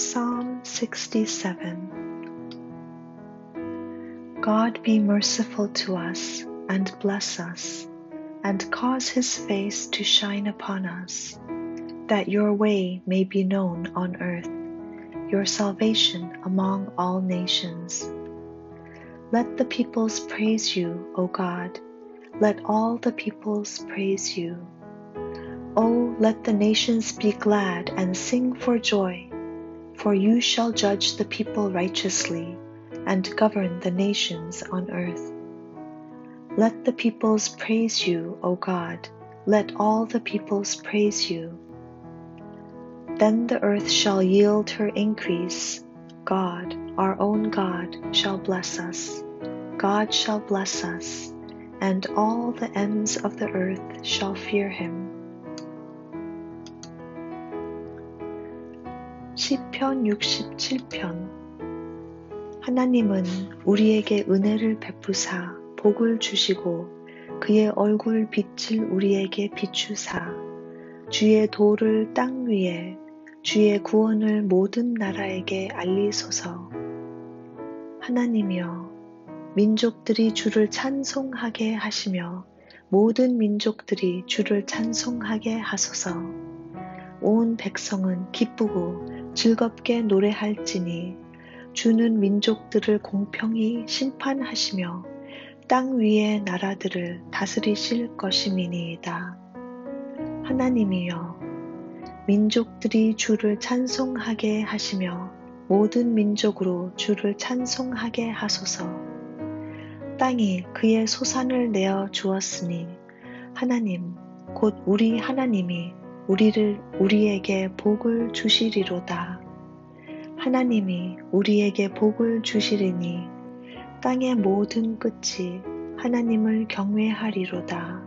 Psalm 67 God be merciful to us and bless us, and cause his face to shine upon us, that your way may be known on earth, your salvation among all nations. Let the peoples praise you, O God. Let all the peoples praise you. O let the nations be glad and sing for joy for you shall judge the people righteously and govern the nations on earth. Let the peoples praise you, O God. Let all the peoples praise you. Then the earth shall yield her increase. God, our own God, shall bless us. God shall bless us, and all the ends of the earth shall fear him. 시편 67편. 하나님은 우리에게 은혜를 베푸사 복을 주시고 그의 얼굴 빛을 우리에게 비추사 주의 도를 땅 위에 주의 구원을 모든 나라에게 알리소서. 하나님이여 민족들이 주를 찬송하게 하시며 모든 민족들이 주를 찬송하게 하소서 온 백성은 기쁘고 즐겁게 노래할지니 주는 민족들을 공평히 심판하시며 땅 위의 나라들을 다스리실 것임이니이다. 하나님이여 민족들이 주를 찬송하게 하시며 모든 민족으로 주를 찬송하게 하소서. 땅이 그의 소산을 내어 주었으니 하나님 곧 우리 하나님이 우리를 우리에게 복을 주시리로다. 하나님이 우리에게 복을 주시리니 땅의 모든 끝이 하나님을 경외하리로다.